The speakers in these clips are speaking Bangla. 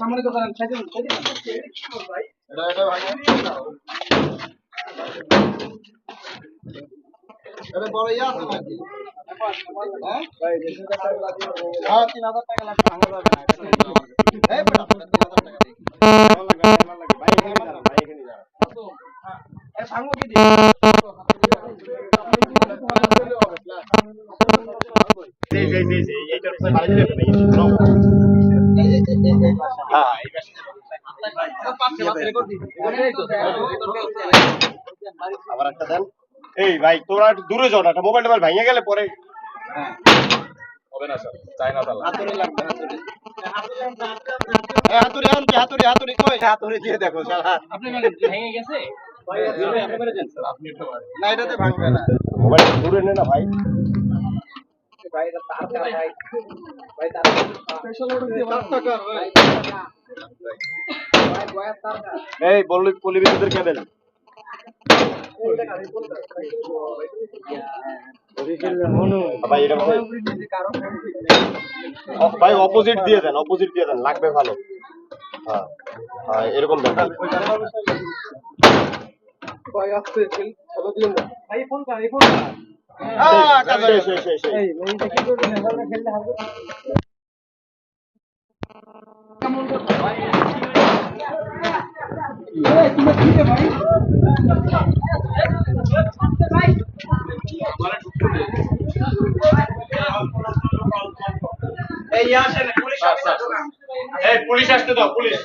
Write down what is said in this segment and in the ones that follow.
সামনে ভাই বড় ইয়া আছে নাকি তিন হাজার টাকা লাগবে ভাঙা যাবে না এই বেটা তিন হাজার টাকা দিই আবার একটা দেন এই ভাই তোরা একটু দূরে যাও না একটা মোবাইল টোবাইল ভেঙে গেলে পরে হবে না স্যার চাই না তালা হাতুড়ি লাগবে হাতুড়ি হাতুড়ি হাতুড়ি হাতুড়ি কই হাতুড়ি দিয়ে দেখো শালা আপনি মানে ভেঙে গেছে আপনি মেরে দেন স্যার আপনি একটু পারেন না এটাতে ভাঙবে না। মোবাইল দূরে নে না ভাই। ভাই এটা তার ভাই। ভাই তার স্পেশাল অর্ডার দিয়ে চার টাকা ভাই ভাই বয়ার তার এই বললি পলিবিদ্যুতের কেবল। ভাই। অপোজিট দিয়ে দেন অপোজিট দিয়ে দেন লাগবে ভালো। হ্যাঁ হ্যাঁ এরকম দেন এই ফোন কর হ্যাঁ সেই, সেই। এই এইটা কি করবে না খেলতে হবে কেমন করছ ভাই এই তুমি কি রে ভাই এই আসেন এই পুলিশ আসতে দাও পুলিশ।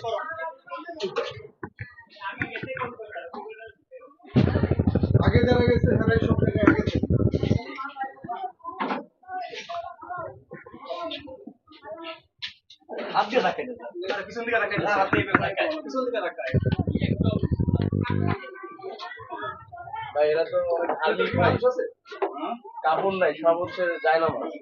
আগে যারা গেছে তারা এই সব থেকে আগে গেছে। রাখেন পিছন দিকে রাখেন। হাত পিছন দিকে রাখেন। ভাই এরা তো অনেক মানুষ কাপড় নাই সব হচ্ছে যায় না মানুষ